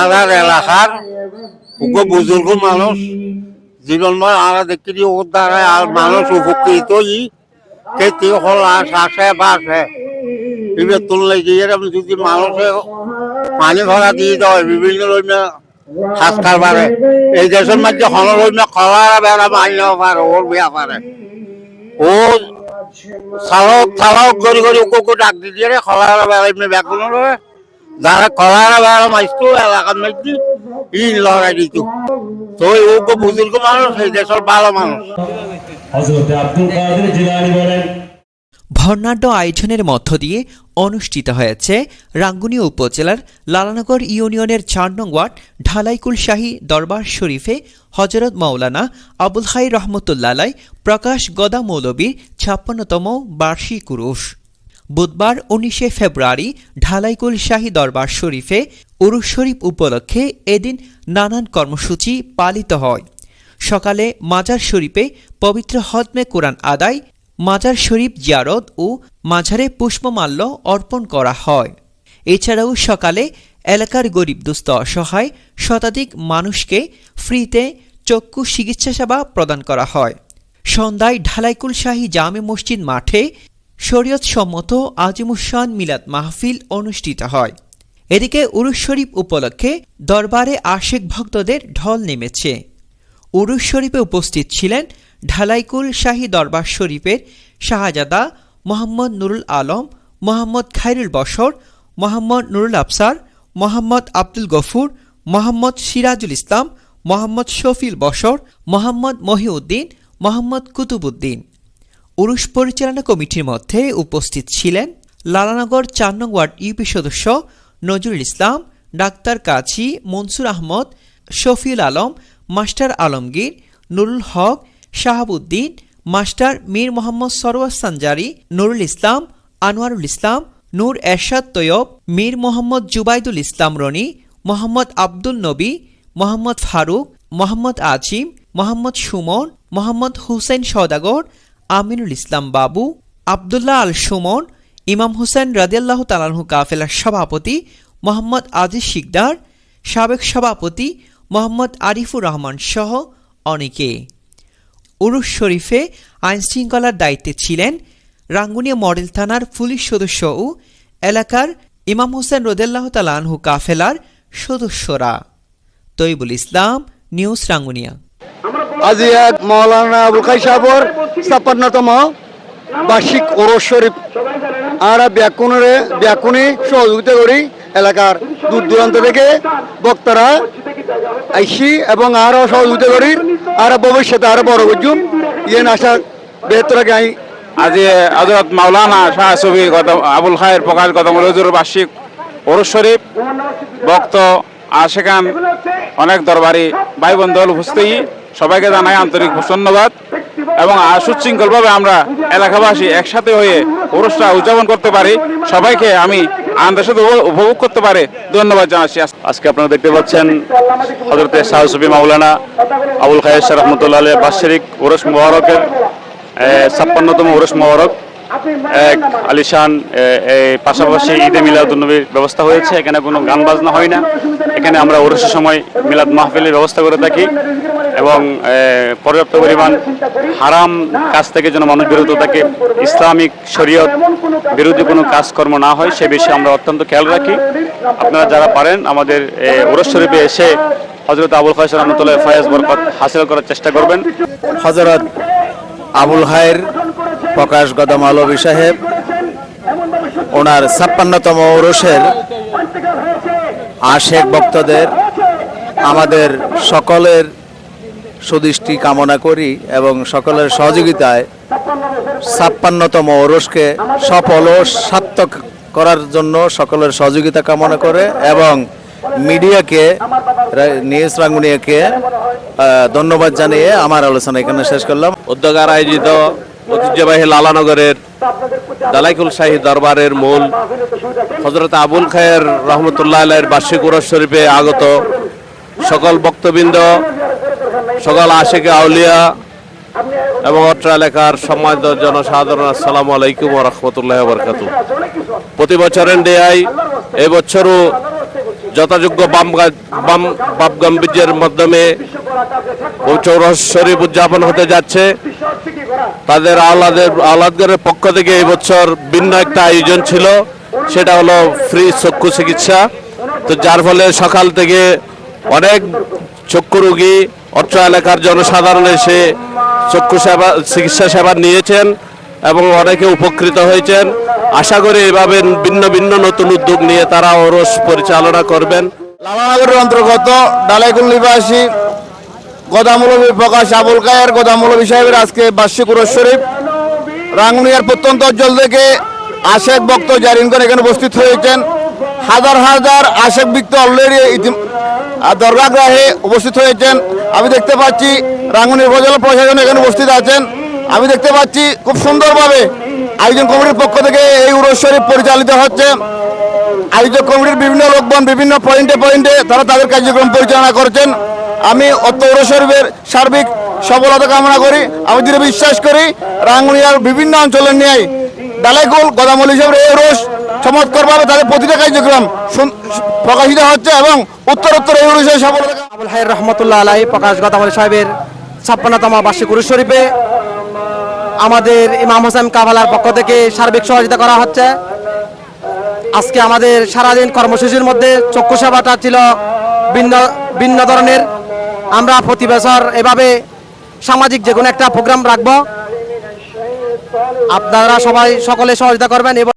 আনার এলাকার বুজুর্গ মানুষ। জীবনভর আনা দেখি ওর দ্বারা আর মানুষ উপকৃত ই। খেতে হল আস, আসে বাসে ইবে তুললে গিয়ে যদি মানুষে পানি ভরা দিয়ে দেয়, বিভিন্ন রকমের সাজকার পারে এই দেশের মধ্যে রকমের খলারা বেড়া মাইনেও পারে, ওর বিয়া পারে। ও চালক চালক গড়ি গড়ি ওকে ডাক দিয়ে রে খলারা বেড়া এমনি রয়ে যারা কলারা বেড়া মাইতো এলাকার মধ্যে ই লড়াই দিত তো ওকে বুজুর্গ মানুষ এই দেশের ভালো মানুষ। হজরত আব্দুল কাদের জিলানি বলেন বর্ণাঢ্য আয়োজনের মধ্য দিয়ে অনুষ্ঠিত হয়েছে রাঙ্গুনি উপজেলার লালানগর ইউনিয়নের চার নং ওয়ার্ড ঢালাইকুল শাহী দরবার শরীফে হজরত মাওলানা আবুল হাই রহমতুল্লাহ প্রকাশ গদা মৌলবীর ছাপ্পান্নতম বার্ষিক উরুষ। বুধবার উনিশে ফেব্রুয়ারি ঢালাইকুল শাহী দরবার শরীফে উরুষ শরীফ উপলক্ষে এদিন নানান কর্মসূচি পালিত হয়। সকালে মাজার শরীফে পবিত্র হদমে কোরআন আদায়, মাজার শরীফ জিয়ারত ও মাঝারে পুষ্পমাল্য অর্পণ করা হয়। এছাড়াও সকালে এলাকার গরিব দুস্থ অসহায় শতাধিক মানুষকে ফ্রিতে চক্ষু চিকিৎসা সেবা প্রদান করা হয়। সন্ধ্যায় ঢালাইকুল শাহী জামে মসজিদ মাঠে শরীয়ত সম্মত আজিমুসান মিলাদ মাহফিল অনুষ্ঠিত হয়। এদিকে উরুশ শরীফ উপলক্ষে দরবারে আশেক ভক্তদের ঢল নেমেছে। উরুশ শরীফে উপস্থিত ছিলেন ঢালাইকুল শাহী দরবার শরীফের শাহজাদা মোহাম্মদ নুরুল আলম, মোহাম্মদ খাইরুল বশর, মোহাম্মদ নুরুল আফসার, মোহাম্মদ আব্দুল গফুর, মোহাম্মদ সিরাজুল ইসলাম, মোহাম্মদ শফিল বশর, মোহাম্মদ মহিউদ্দিন, মোহাম্মদ কুতুবুদ্দিন উরুশ পরিচালনা কমিটির মধ্যে উপস্থিত ছিলেন লালানগর চার নং ওয়ার্ড ইউপি সদস্য Nazrul Islam, doctor Kazi Mansur Ahmed, Shafiul Alam, master Alamgir, Nurul Haque, Shahabuddin, master Mir Mohammad Sarwar Sanjari, Nurul Islam, Anwarul Islam, Noor Ershad Taiyab, Mir Mohammad Jubaidul Islam Roni, Mohammad Abdul Nabi, Mohammad Farooq, Mohammad আজিম, মোহাম্মদ সুমন, মোহাম্মদ হুসেন সওদাগর আমিনুল ইসলাম বাবু, আবদুল্লাহ আল সুমন ইমাম হুসেন রাদিয়াল্লাহ তালাহু কাফেলার সভাপতি, মোহাম্মদ আজিজ শিকদার, সাবেক সভাপতি মোহাম্মদ আরিফুর রহমান সহ অনেকে। উরুশ শরীফে আইনশৃঙ্খলার দায়িত্বে ছিলেন রাঙ্গুনিয়া মডেল থানার পুলিশ সদস্য ও এলাকার ইমাম হোসেন রদেল্লাহ তালানহু কাফেলার সদস্যরা। তৈবুল ইসলাম, নিউজ রাঙ্গুনিয়া। আজি এক মৌলানা আবুল খাই সাহর ছাপ্পান্নতম বার্ষিক ওরস শরীফ। আর ব্যাকুণরে ব্যাকুণি সহযোগিতা করি এলাকার দূর দূরান্ত থেকে বক্তারা আইসি এবং আরও সহযোগিতা করি। আর ভবিষ্যতে আরও বড় বুঝুম ইয়ে আশা বেহতর গাই আজি হজরত মাওলানা শাহ ছবি আবুল খায়ের প্রকাশ গতম রজুর বার্ষিক ওরস শরীফ। ভক্ত আশেখান অনেক দরবারি ভাই বন্ধু উপস্থিত। সবাইকে জানাই আন্তরিক ধন্যবাদ এবং সুশৃঙ্খলভাবে আমরা এলাকাবাসী একসাথে হয়ে ওরসটা উদযাপন করতে পারি। সবাইকে আমি আনন্দের সাথে উপভোগ করতে পারে। ধন্যবাদ জানাচ্ছি। আজকে আপনারা দেখতে পাচ্ছেন হজরতে শাহ সুফি মাওলানা আবুল খায়ের শাহ রহমতুল্লাহ আলী বাৎসরিক ওরস মোবারকের ছাপ্পান্নতম ওরস মোবারক। এক আলিশান এই পাশাপাশি ঈদে মিলাদুন্নবীর ব্যবস্থা হয়েছে, এখানে কোনো গান বাজনা হয় না। এখানে আমরা ওরসের সময় মিলাদ মাহফিলের ব্যবস্থা করে থাকি এবং পর্যাপ্ত পরিমাণ হারাম কাজ থেকে যেন মানুষ বিরত থাকে, ইসলামিক শরীয়ত বিরোধী কোনো কাজকর্ম না হয়, সে বিষয়ে আমরা অত্যন্ত খেয়াল রাখি। আপনারা যারা পারেন, আমাদের ওরস শরীফে এসে হজরত আবুল ফায়স রহমতুল্লাহ ফয়াজ বরকত হাসিল করার চেষ্টা করবেন। হজরত আবুল হায়ের প্রকাশ গদাম আলবী সাহেব, ওনার ছাপ্পান্নতম ওরসের আশেক ভক্তদের, আমাদের সকলের সুদৃষ্টি কামনা করি এবং সকলের সহযোগিতায় ছাপ্পান্নতম ওরসকে সফল ও সার্থক করার জন্য সকলের সহযোগিতা কামনা করে এবং মিডিয়াকে, নিউজ রাঙ্গুনিয়াকে ধন্যবাদ জানিয়ে আমার আলোচনা এখানে শেষ করলাম। উদ্যোগার আয়োজিত ঐতিহ্যবাহী লালানগরের দালাইকুল শাহী দরবারের মূল হজরত আবুল খায়ের রহমতুল্লাহ আলাইয়ের বার্ষিক উরস শরীফে আগত সকল বক্তবৃন্দ সকল আশেকে আউলিয়া এবং অত্র এলাকার সম্মানিত জনসাধারণ, আসসালামু আলাইকুম রহমতুল্লাহ বরকাত প্রতি বছরের দেয়াই এবছরও যথাযোগ্য বাম বাম বাপ মাধ্যমে চৌরস শরীফ উদযাপন হতে যাচ্ছে। তাদের আহ্লাদের আহ্লাদগড়ের পক্ষ থেকে এই বছর ভিন্ন একটা আয়োজন ছিল, সেটা হলো ফ্রি চক্ষু চিকিৎসা। তো যার ফলে সকাল থেকে অনেক চক্ষু রোগী, অত্র এলাকার জনসাধারণ এসে চক্ষু সেবা, চিকিৎসা সেবা নিয়েছেন এবং অনেকে উপকৃত হয়েছেন। আশা করি এভাবে ভিন্ন ভিন্ন নতুন উদ্যোগ নিয়ে তারা ওরস পরিচালনা করবেন। লালানগরের অন্তর্গত ডালাইকুল নিবাসী গদামৌলবী প্রকাশ আবুল কায়ের গদামৌলবী সাহেবের আজকে বার্ষিক উরস শরীফ। রাঙ্গুনিয়ার প্রত্যন্ত অঞ্চল থেকে আশেক ভক্ত জারিনগণ এখানে উপস্থিত হয়েছেন। হাজার হাজার আশেক ভক্ত অলরেডি দরগাগ্রাহে উপস্থিত হয়েছেন। আমি দেখতে পাচ্ছি রাঙ্গুনি উপজেলা প্রশাসন এখানে উপস্থিত আছেন। আমি দেখতে পাচ্ছি খুব সুন্দরভাবে আয়োজন কমিটির পক্ষ থেকে এই উরস শরীফ পরিচালিত হচ্ছে। আয়োজক কমিটির বিভিন্ন লোকবন বিভিন্ন পয়েন্টে পয়েন্টে তারা তাদের কার্যক্রম পরিচালনা করছেন। আমি অত্য শরীফের সার্বিক সফলতা কামনা করি, আমি দৃঢ় বিশ্বাস করি, রাঙ্গুনিয়ার বিভিন্ন অঞ্চলের ন্যায় ডালাইকুল, গদামল হিসেবে এই রোষ চমৎকারভাবে তাদের প্রতিটা কার্যক্রম প্রকাশিত হচ্ছে এবং উত্তর উত্তর এই রোষের সফলতা আবুল হাইর রহমতুল্লাহ আলাই প্রকাশ গতামল সাহেবের ছাপ্পান্নতম বার্ষিক উরুস শরীফে আমাদের ইমাম হোসেন কাভালার পক্ষ থেকে সার্বিক সহযোগিতা করা হচ্ছে। আজকে আমাদের সারাদিন কর্মসূচির মধ্যে চক্ষু সেবাটা ছিল ভিন্ন ভিন্ন ধরনের। আমরা প্রতি বছর এভাবে সামাজিক যে কোনো একটা প্রোগ্রাম রাখব। আপনারা সবাই সকলে সহযোগিতা করবেন এবং